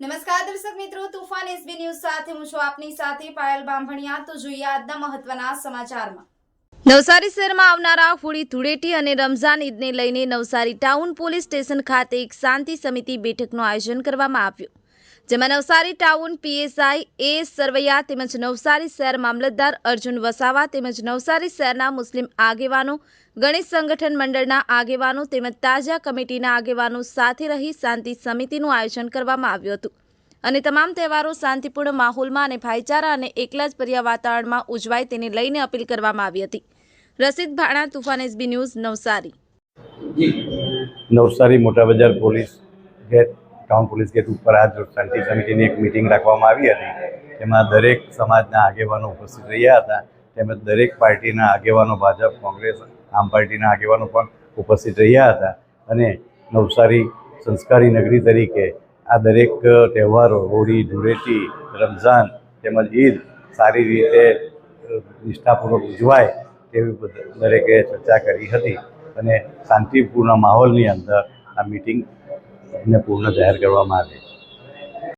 નમસ્કાર દર્શક મિત્રો, તુફાન એસબી ન્યૂઝ સાથે હું છું આપની સાથે પાયલ બાંભણિયા. તો જોઈએ આજના મહત્વના સમાચારમાં. નવસારી શહેરમાં આવનારા હોળી ધૂળેટી અને રમઝાન ઈદને લઈને નવસારી ટાઉન પોલીસ સ્ટેશન ખાતે એક શાંતિ સમિતિ બેઠકનું આયોજન કરવામાં આવ્યું. જેમાં Navsari town PSI A Sarvaiya તેમજ નવસારી શહેર મામલતદાર અર્જુન વસાવા તેમજ નવસારી શહેરના મુસ્લિમ આગેવાનો, ગણેશ સંગઠન મંડળના આગેવાનો તેમજ તાજા કમિટીના આગેવાનો સાથે રહી શાંતિ સમિતિનું આયોજન કરવામાં આવ્યું હતું. અને તમામ તહેવારો શાંતિપૂર્ણ માહોલમાં અને ભાઈચારા અને એકલા જ પર્યા વાતાવરણમાં ઉજવાય તેને લઈને અપીલ કરવામાં આવી હતી. રસીદ ભાણા, તુફાન એસબી ન્યૂઝ, નવસારી. નવસારી મોટા બજાર police gate town police gate ઉપર આજ શાંતિ સમિતિની એક મિટિંગ રાખવામાં આવી હતી. તેમાં દરેક સમાજના આગેવાનો ઉપસ્થિત રહ્યા હતા. તેમજ દરેક પાર્ટીના આગેવાનો, ભાજપ, કોંગ્રેસ, આમ પાર્ટીના આગેવાનો પણ ઉપસ્થિત રહ્યા હતા. અને નવસારી સંસ્કારી નગરી તરીકે આ દરેક તહેવારો, હોળી, ધૂળેટી, રમઝાન તેમજ ઈદ સારી રીતે નિષ્ઠાપૂર્વક ઉજવાય તેવી દરેકે ચર્ચા કરી હતી. અને શાંતિપૂર્ણ માહોલની અંદર આ મિટિંગને પૂર્ણ જાહેર કરવામાં આવી.